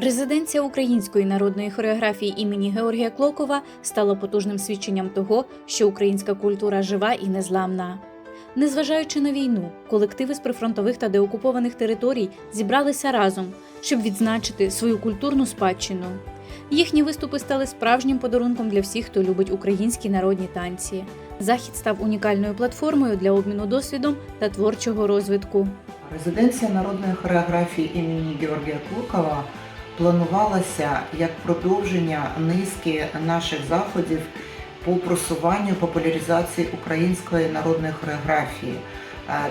Резиденція української народної хореографії імені Георгія Клокова стала потужним свідченням того, що українська культура жива і незламна. Незважаючи на війну, колективи з прифронтових та деокупованих територій зібралися разом, щоб відзначити свою культурну спадщину. Їхні виступи стали справжнім подарунком для всіх, хто любить українські народні танці. Захід став унікальною платформою для обміну досвідом та творчого розвитку. Резиденція народної хореографії імені Георгія Клукова планувалася як продовження низки наших заходів по просуванню популяризації української народної хореографії.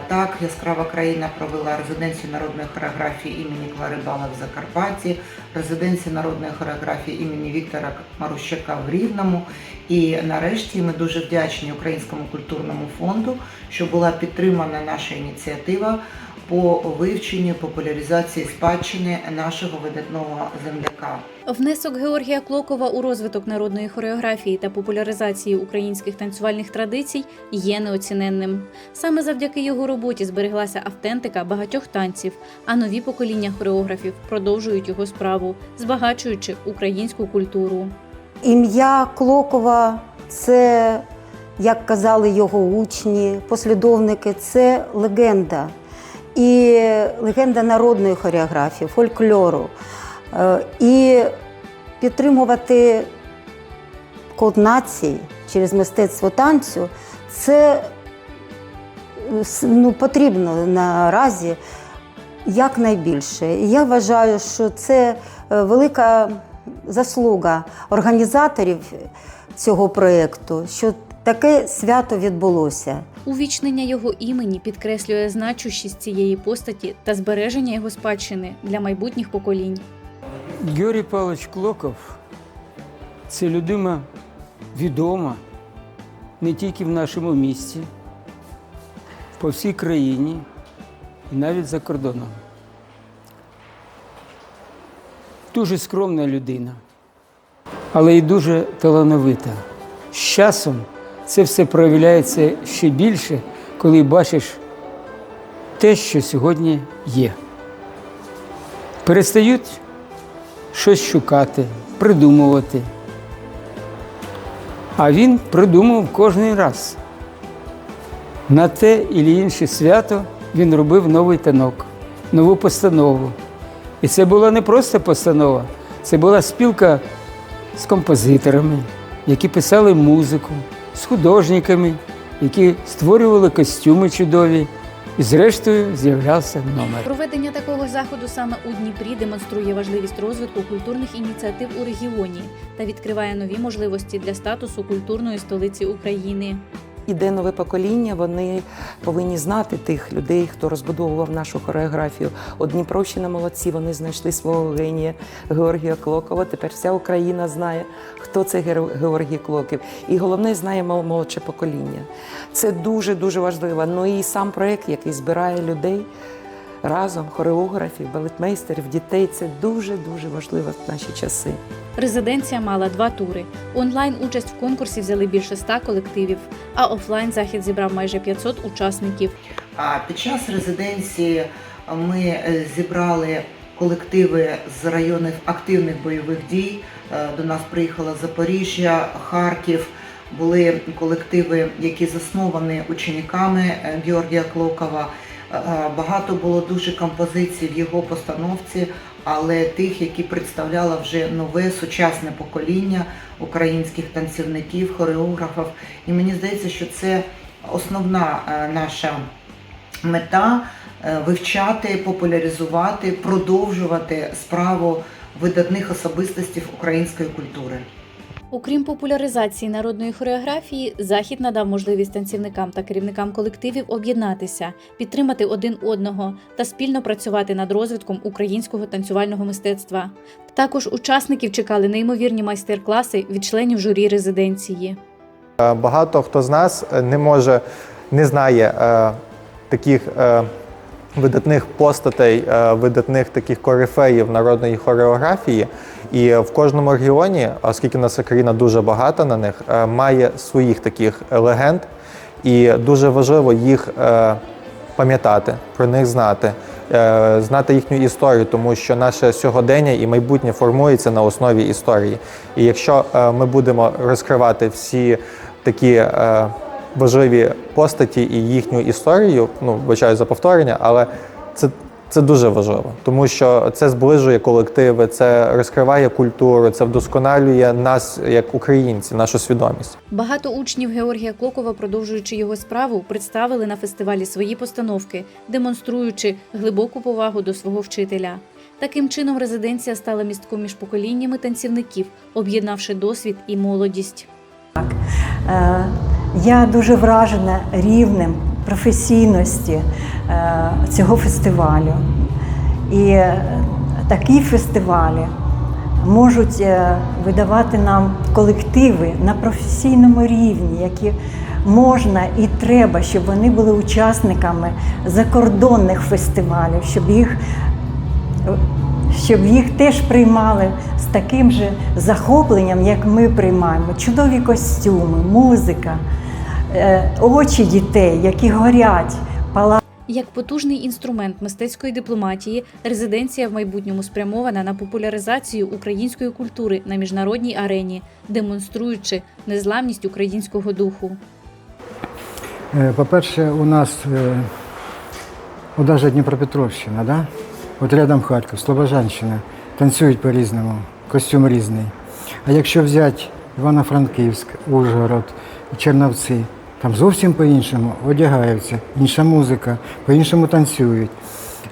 Так, яскрава країна провела резиденцію народної хореографії імені Клари Бала в Закарпатті, резиденцію народної хореографії імені Віктора Марущака в Рівному. І нарешті ми дуже вдячні Українському культурному фонду, що була підтримана наша ініціатива по вивченню популяризації спадщини нашого видатного земляка. Внесок Георгія Клокова у розвиток народної хореографії та популяризації українських танцювальних традицій є неоціненним. Саме завдяки його роботі збереглася автентика багатьох танців, а нові покоління хореографів продовжують його справу, збагачуючи українську культуру. Ім'я Клокова це, як казали його учні, послідовники, це легенда. І легенда народної хореографії, фольклору. Е, І підтримувати код нації через мистецтво танцю це е, ну, потрібно наразі якнайбільше. Я вважаю, що це е, велика заслуга організаторів цього проєкту, що таке свято відбулося. Увічнення його імені підкреслює значущість цієї постаті та збереження його спадщини для майбутніх поколінь. Георгій Павлович Клоков це людина відома не тільки в нашому місті, по всій країні і навіть за кордоном. Дуже скромна людина, але й дуже талановита. З часом це все проявляється ще більше, коли бачиш те, що сьогодні є. Перестають щось шукати, придумувати. А він придумав кожен раз. На те і інше свято він робив новий танок, нову постанову. І це була не просто постанова, це була спілка з композиторами, які писали музику, з художниками, які створювали костюми чудові. І зрештою з'являвся номер. Проведення такого заходу саме у Дніпрі демонструє важливість розвитку культурних ініціатив у регіоні та відкриває нові можливості для статусу культурної столиці України. Іде нове покоління, вони повинні знати тих людей, хто розбудовував нашу хореографію. От Дніпровщина молодці, вони знайшли свого генія Георгія Клокова. Тепер вся Україна знає, хто це Георгій Клоків. І головне, знає молодше покоління. Це дуже дуже важливо. Ну і сам проект, який збирає людей разом, хореографів, балетмейстерів, дітей. Це дуже дуже важливо в наші часи. Резиденція мала два тури. Онлайн участь в конкурсі взяли більше ста колективів, а офлайн захід зібрав майже 500 учасників. А під час резиденції ми е, зібрали колективи з районів активних бойових дій. Е, До нас приїхало Запоріжжя, Харків. Були колективи, які засновані учениками е, Георгія Клокова. Е, Багато було дуже композицій в його постановці, але тих, які представляло вже нове сучасне покоління українських танцівників, хореографів. І мені здається, що це основна е, наша мета е, вивчати, популяризувати, продовжувати справу видатних особистостей української культури. Окрім популяризації народної хореографії, захід надав можливість танцівникам та керівникам колективів об'єднатися, підтримати один одного та спільно працювати над розвитком українського танцювального мистецтва. Також учасників чекали неймовірні майстер-класи від членів журі резиденції. Е, Багато хто з нас е, не може, не знає е, таких е, видатних постатей, е, видатних таких корифеїв народної хореографії. І в кожному регіоні, оскільки наша країна дуже багата на них, е, має своїх таких легенд, і дуже важливо їх е, пам'ятати, про них знати. знати їхню історію, тому що наше сьогодення і майбутнє формується на основі історії. І якщо ми будемо розкривати всі такі важливі постаті і їхню історію, ну вибачаю за повторення, але це. Це дуже важливо, тому що це зближує колективи, це розкриває культуру, це вдосконалює нас як українців, нашу свідомість. Багато учнів Георгія Клокова, продовжуючи його справу, представили на фестивалі свої постановки, демонструючи глибоку повагу до свого вчителя. Таким чином, резиденція стала містком між поколіннями танцівників, об'єднавши досвід і молодість. Е, Я дуже вражена рівнем професійності е, цього фестивалю. І е, такі фестивалі можуть е, видавати нам колективи на професійному рівні, які можна і треба, щоб вони були учасниками закордонних фестивалів, щоб їх щоб їх теж приймали з таким же захопленням, як ми приймаємо. Чудові костюми, музика, очі дітей, які горять, палають. Як потужний інструмент мистецької дипломатії, резиденція в майбутньому спрямована на популяризацію української культури на міжнародній арені, демонструючи незламність українського духу. Е, По-перше, у нас е, от даже Дніпропетровщина, да? от рядом Харків, Слобожанщина, танцюють по-різному, костюм різний. А якщо взяти Івано-Франківськ, Ужгород, Черновці, там зовсім по-іншому одягаються, інша музика, по-іншому танцюють.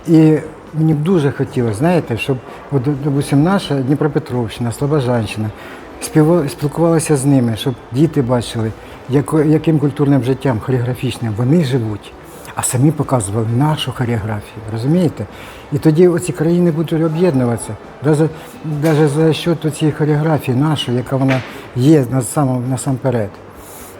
І мені б дуже хотілося, знаєте, щоб, от, допустим, наша Дніпропетровщина, Слобожанщина спілкувалася з ними, щоб діти бачили, яким культурним життям хореографічним вони живуть, а самі показували нашу хореографію. Розумієте? І тоді оці країни будуть об'єднуватися. Навіть за счет цієї хореографії нашої, яка вона є насам- насамперед.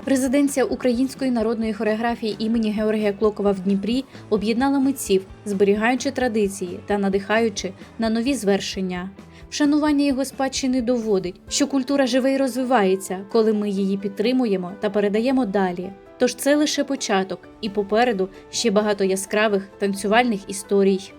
Резиденція української народної хореографії імені Георгія Клокова в Дніпрі об'єднала митців, зберігаючи традиції та надихаючи на нові звершення. Вшанування його спадщини доводить, що культура живе і розвивається, коли ми її підтримуємо та передаємо далі. Тож це лише початок, і попереду ще багато яскравих танцювальних історій.